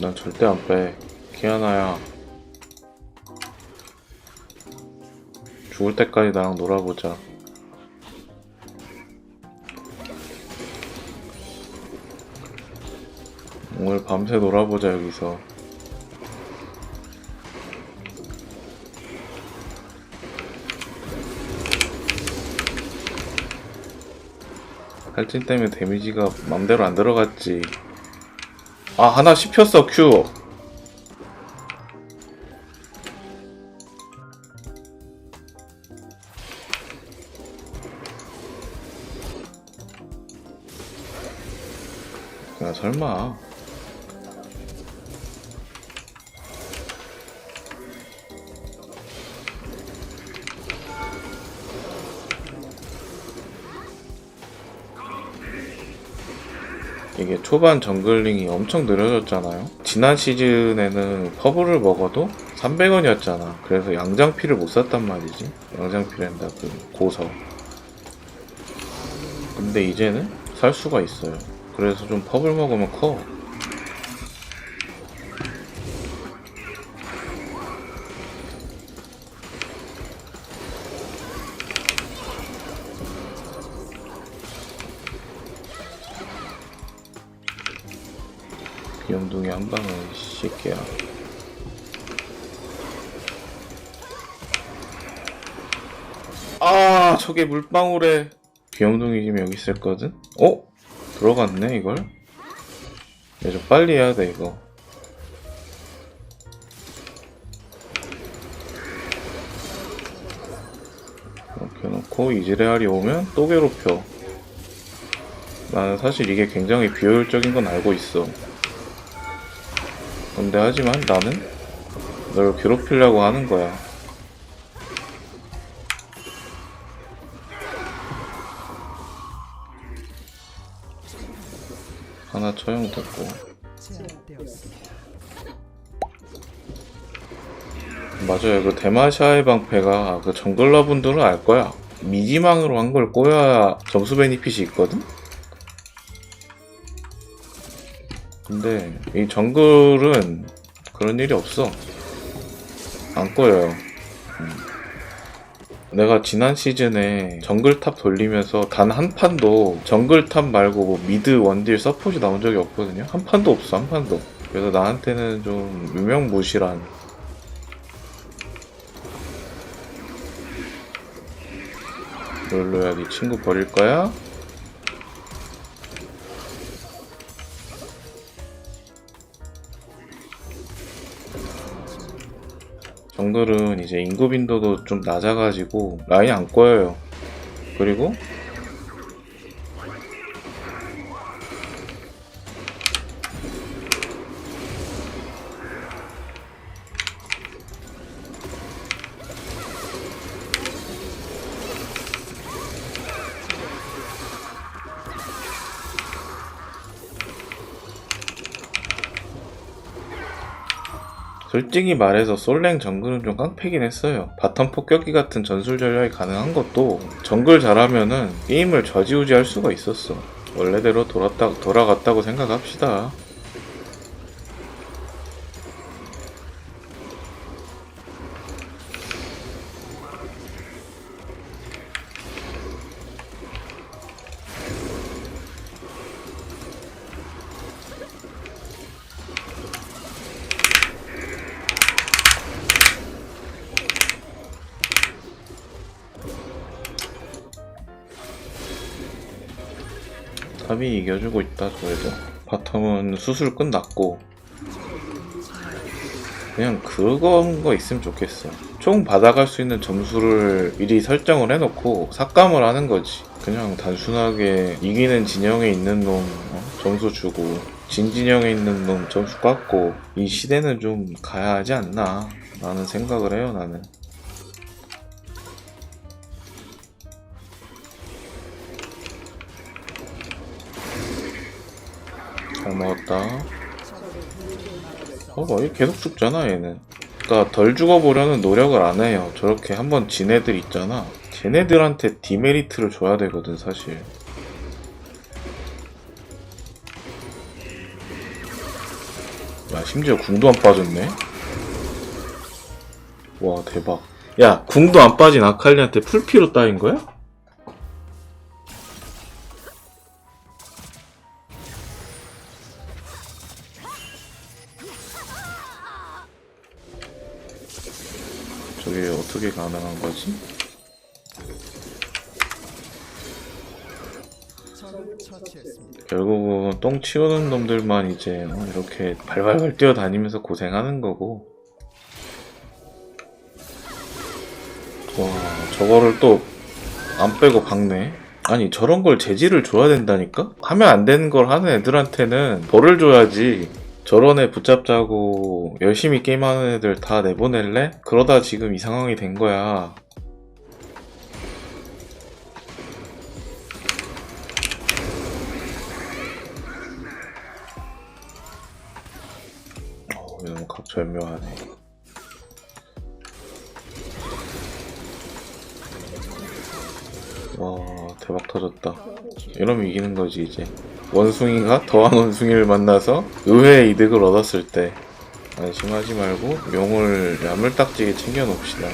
난 절대 안 빼. 키아나야. 죽을 때까지 나랑 놀아보자. 오늘 밤새 놀아보자, 여기서. 할진 때문에 데미지가 맘대로 안 들어갔지. 아, 하나 씹혔어, 큐. 야, 설마. 이게 초반 정글링이 엄청 느려졌잖아요. 지난 시즌에는 퍼블을 먹어도 300원이었잖아. 그래서 양장피를 못 샀단 말이지. 양장피랜다 그 고서. 근데 이제는 살 수가 있어요. 그래서 좀 퍼블 먹으면 커. 방에 씻게야. 아, 저게 물방울에 귀염둥이 지금 여기 있었거든? 어? 들어갔네, 이걸? 야, 좀 빨리 해야 돼, 이거. 이렇게 해놓고 이즈레알이 오면 또 괴롭혀. 나는 사실 이게 굉장히 비효율적인 건 알고 있어. 근데 하지만 나는 널 괴롭히려고 하는 거야. 하나 처형됐고. 맞아요. 그 대마샤의 방패가 그 정글러 분들은 알 거야. 미지망으로 한 걸 꼬여야 점수 베니핏이 있거든 근데 이 정글은 그런 일이 없어. 안 꼬여요. 음. 내가 지난 시즌에 정글탑 돌리면서 단 한 판도 정글탑 말고 뭐 미드 원딜 서폿이 나온 적이 없거든요. 한 판도 없어, 한 판도. 그래서 나한테는 좀 유명무실한 롤로야 네 친구 버릴 거야? 정글은 이제 인구 빈도도 좀 낮아가지고 라인이 안 꼬여요. 그리고 솔직히 말해서 솔랭 정글은 좀 깡패긴 했어요. 바텀 폭격기 같은 전술 전략이 가능한 것도 정글 잘하면은 게임을 좌지우지할 수가 있었어. 원래대로 돌았다, 돌아갔다고 생각합시다. 탑이 이겨주고 있다 그래도. 바텀은 수술 끝났고. 그냥 그건 거 있으면 좋겠어. 총 받아갈 수 있는 점수를 미리 설정을 해놓고 삭감을 하는 거지. 그냥 단순하게 이기는 진영에 있는 놈 어? 점수 주고 진 진영에 있는 놈 점수 깎고 이 시대는 좀 가야 하지 않나 라는 생각을 해요 나는 잘 먹었다. 어, 뭐, 얘 계속 죽잖아, 얘는. 그니까, 덜 죽어보려는 노력을 안 해요. 저렇게 한번 진 애들 있잖아. 쟤네들한테 디메리트를 줘야 되거든, 사실. 야 심지어 궁도 안 빠졌네 와 대박 야 궁도 안 빠진 아칼리한테 풀피로 따인 거야? 거지? 결국은 똥 치우는 놈들만 이제 어, 이렇게 발발발 뛰어다니면서 고생하는 거고 와 저거를 또 안 빼고 박네 아니 저런 걸 재질을 줘야 된다니까? 하면 안 되는 걸 하는 애들한테는 벌을 줘야지 저런 애 붙잡자고 열심히 게임하는 애들 다 내보낼래? 그러다 지금 이 상황이 된 거야 절묘하네. 와, 대박 터졌다. 이러면 이기는 거지, 이제. 원숭이가 더한 원숭이를 만나서 의외의 이득을 얻었을 때. 안심하지 말고 용을 야물딱지게 챙겨 놓읍시다.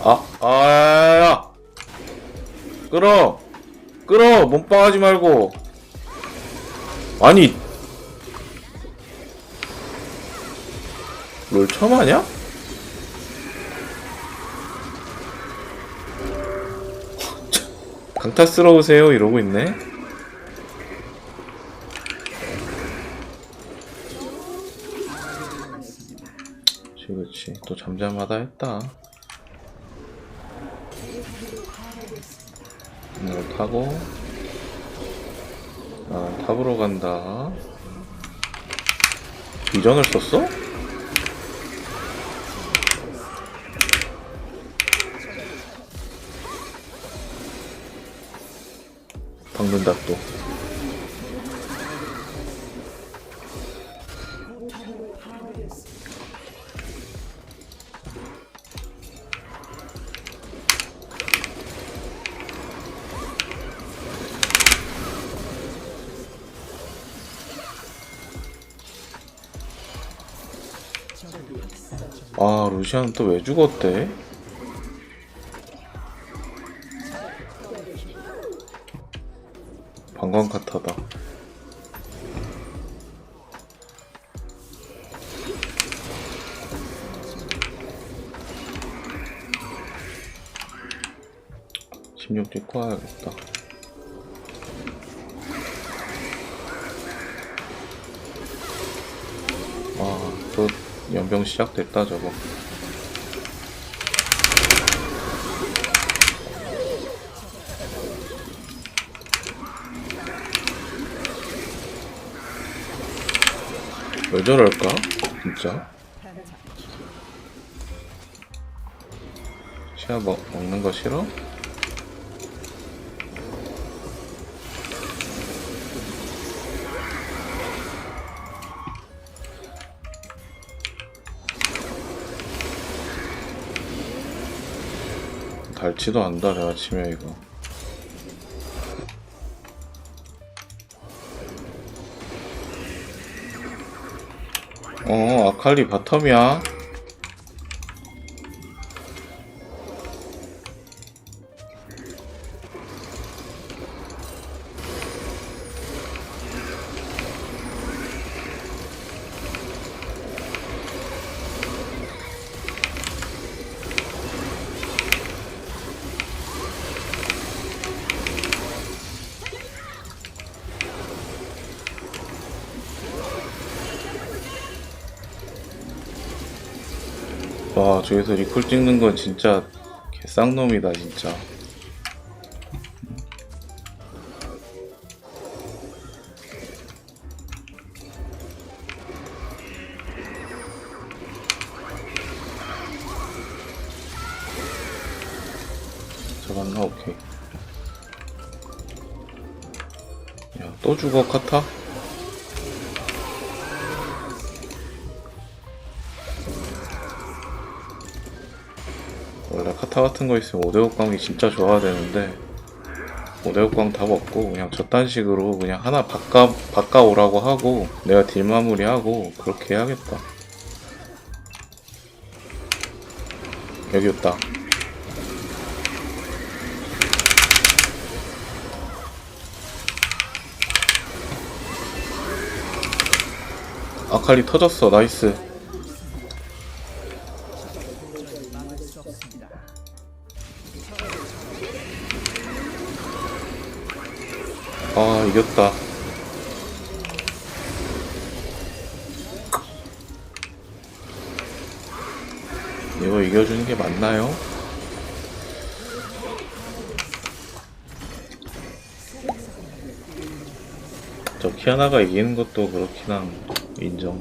아, 아, 야, 야! 끌어! 끌어! 몸빵하지 말고! 아니, 롤 처음 하냐? 강타스러우세요 이러고 있네. 그렇지 그렇지 또 잠잠하다 했다. 이걸 타고 아 탑으로 간다. 비전을 썼어? 박는다 또. 아, 루시안 또 왜 죽었대? 방광 카타다. 십육 찍고 와야겠다. 아, 또 연병 시작됐다 저거. 왜 저럴까? 진짜? 시야 먹, 먹는 거 싫어? 닳지도 않다 내가 치면 이거 어 아칼리 바텀이야 와 저기서 리콜 찍는 건 진짜 개쌍놈이다 진짜 잡았나? 오케이 야 또 죽어 카타? 카타 같은 거 있으면 5대5 관계 진짜 좋아야 되는데 오대국광 다 먹고 그냥 저딴 식으로 그냥 하나 바꿔 바꿔오라고 하고 내가 딜 마무리하고 그렇게 해야겠다. 여기 있다. 아칼리 터졌어. 나이스. 이겼다. 이거 이겨주는 게 맞나요? 저 키아나가 이기는 것도 그렇긴 한 인정.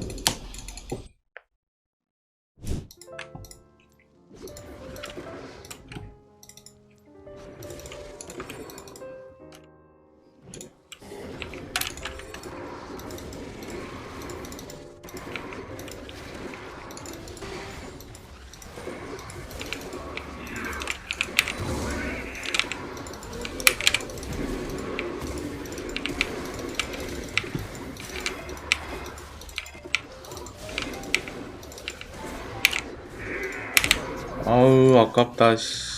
아깝다 씨.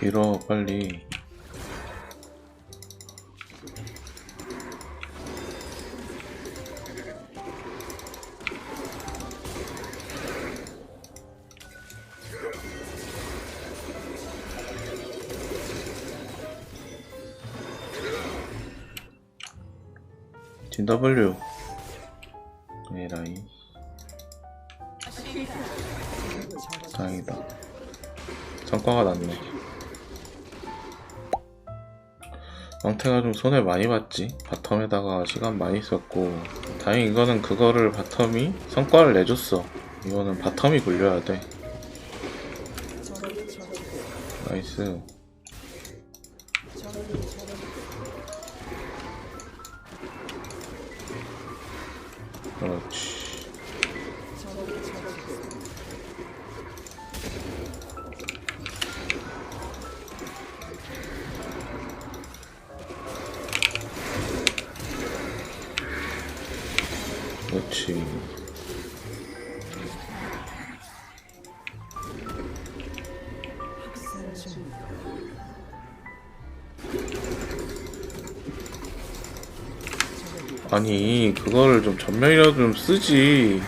밀어 빨리 W. 에라이 다행이다. 성과가 났네. 왕태가 좀 손해 많이 봤지. 바텀에다가 시간 많이 썼고. 다행히 이거는 그거를 바텀이 성과를 내줬어. 이거는 바텀이 굴려야 돼. 나이스 그 아니 그거를 좀 전면이라도 좀 쓰지.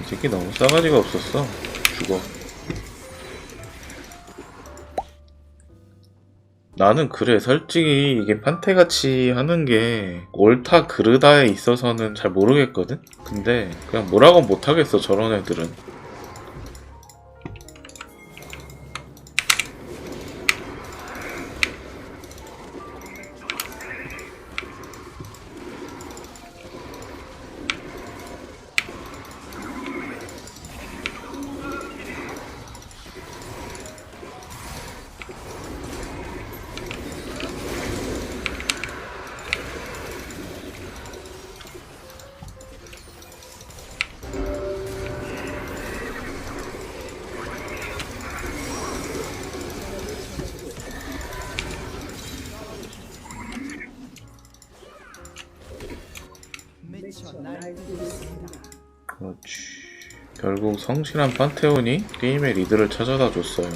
이 새끼 너무 싸가지가 없었어. 죽어 나는 그래 솔직히 이게 판테같이 하는 게 옳다 그르다에 있어서는 잘 모르겠거든? 근데 그냥 뭐라고 못하겠어 저런 애들은 결국 성실한 판테온이 게임의 리드를 찾아다 줬어요.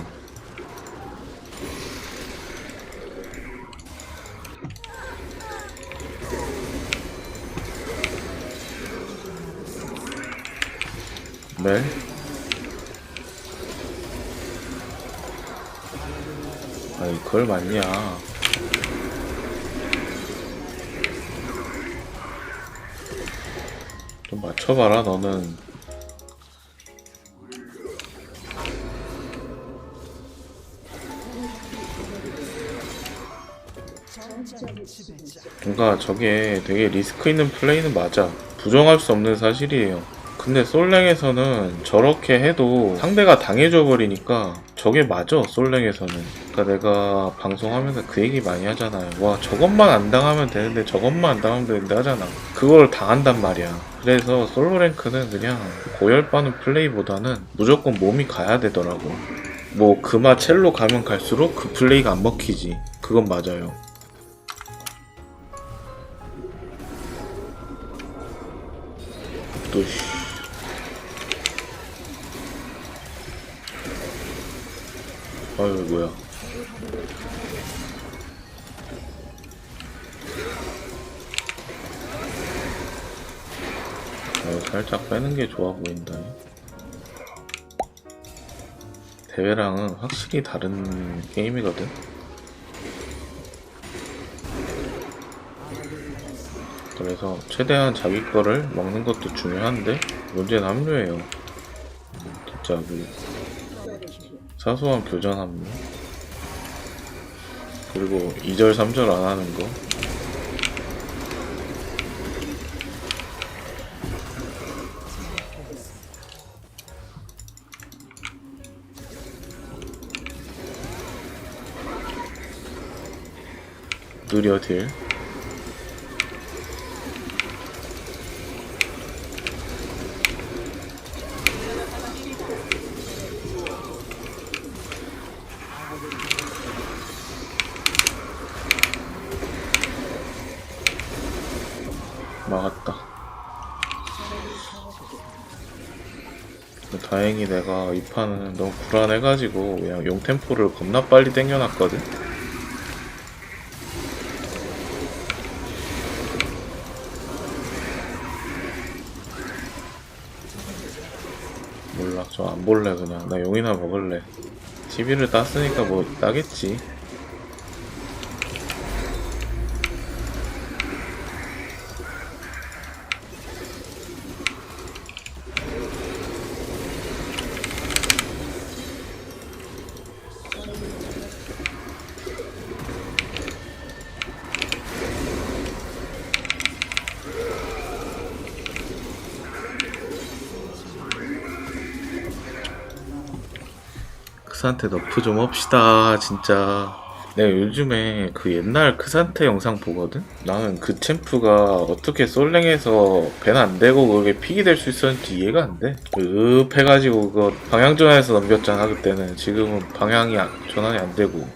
멜? 아이 그걸 맞냐? 좀 맞춰봐라 너는 뭔가 저게 되게 리스크 있는 플레이는 맞아. 부정할 수 없는 사실이에요. 그 근데 솔랭에서는 저렇게 해도 상대가 당해줘 버리니까 저게 맞아 솔랭에서는. 그러니까 내가 방송하면서 그 얘기 많이 하잖아요. 와 저것만 안 당하면 되는데 저것만 안 당하면 되는데 하잖아. 그걸 당한단 말이야. 그래서 솔로랭크는 그냥 고열받는 플레이보다는 무조건 몸이 가야 되더라고. 뭐 그마 첼로 가면 갈수록 그 플레이가 안 먹히지. 그건 맞아요 또 씨. 아유 뭐야. 어, 살짝 빼는 게 좋아 보인다 대회랑은 확실히 다른 게임이거든 그래서 최대한 자기 거를 먹는 것도 중요한데 문제는 합류예요. 진짜 그 사소한 교전 합류 그리고 2절 3절 안 하는 거. 느려 딜 막았다. 다행히 내가 이 판은 너무 불안해가지고 그냥 용템포를 겁나 빨리 땡겨놨거든. 몰라, 저 안 볼래 그냥. 나 용이나 먹을래. TV를 땄으니까 뭐 따겠지. 크산테 너프 좀 합시다 진짜 내가 요즘에 그 옛날 크산테 영상 보거든? 나는 그 챔프가 어떻게 솔랭에서 밴 안 되고 그게 픽이 될 수 있었는지 이해가 안 돼. 그 읍해가지고 그거 방향 전환해서 넘겼잖아 그때는. 지금은 방향이 안- 전환이 안 되고.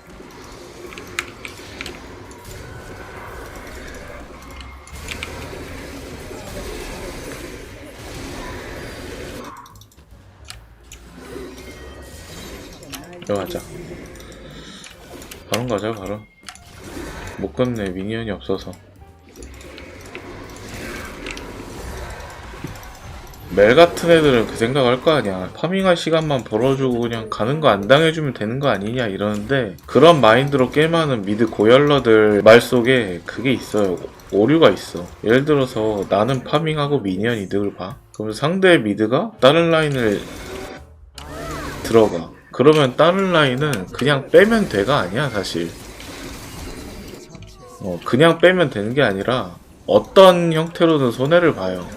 이거 하자. 바로 가자 바로. 못 건네 미니언이 없어서. 멜 같은 애들은 그 생각할 거 아니야. 파밍할 시간만 벌어주고 그냥 가는 거 안 당해주면 되는 거 아니냐 이러는데 그런 마인드로 게임하는 미드 고열러들 말 속에 그게 있어요. 오류가 있어. 예를 들어서 나는 파밍하고 미니언 이득을 봐. 그러면 상대 미드가 다른 라인을 들어가. 그러면 다른 라인은 그냥 빼면 돼가 아니야 사실. 어, 그냥 빼면 되는 게 아니라 어떤 형태로든 손해를 봐요.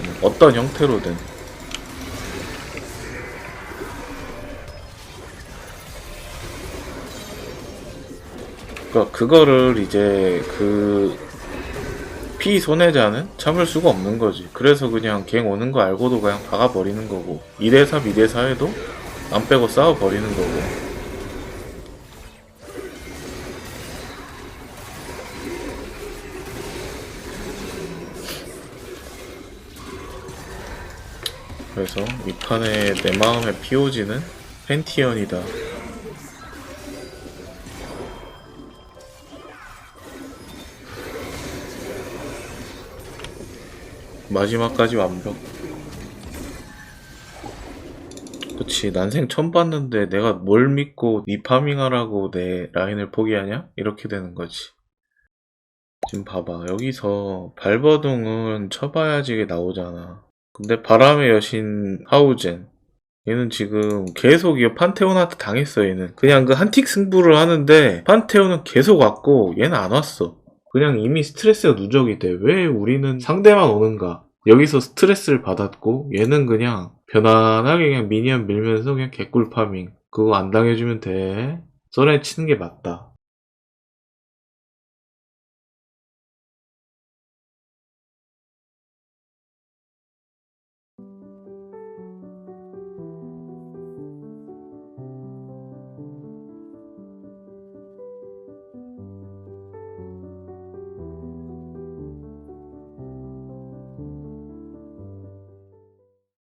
음, 어떤 형태로든. 그러니까 그거를 이제 그 피손해자는 참을 수가 없는 거지. 그래서 그냥 갱 오는 거 알고도 그냥 박아버리는 거고 2대3, 2대4에도 안 빼고 싸워버리는 거고. 그래서 이 판에 내 마음의 POG는 펜티언이다. 마지막까지 완벽. 그치 난생 처음 봤는데 내가 뭘 믿고 니 파밍하라고 내 라인을 포기하냐? 이렇게 되는 거지. 지금 봐봐. 여기서 발버둥은 쳐봐야지 나오잖아. 근데 바람의 여신 하우젠. 얘는 지금 계속 이 판테온한테 당했어 얘는. 그냥 그 한틱 승부를 하는데 판테온은 계속 왔고 얘는 안 왔어. 그냥 이미 스트레스가 누적이 돼. 왜 우리는 상대만 오는가 여기서 스트레스를 받았고 얘는 그냥 편안하게 그냥 미니언 밀면서 그냥 개꿀 파밍. 그거 안 당해주면 돼. 썰에 치는 게 맞다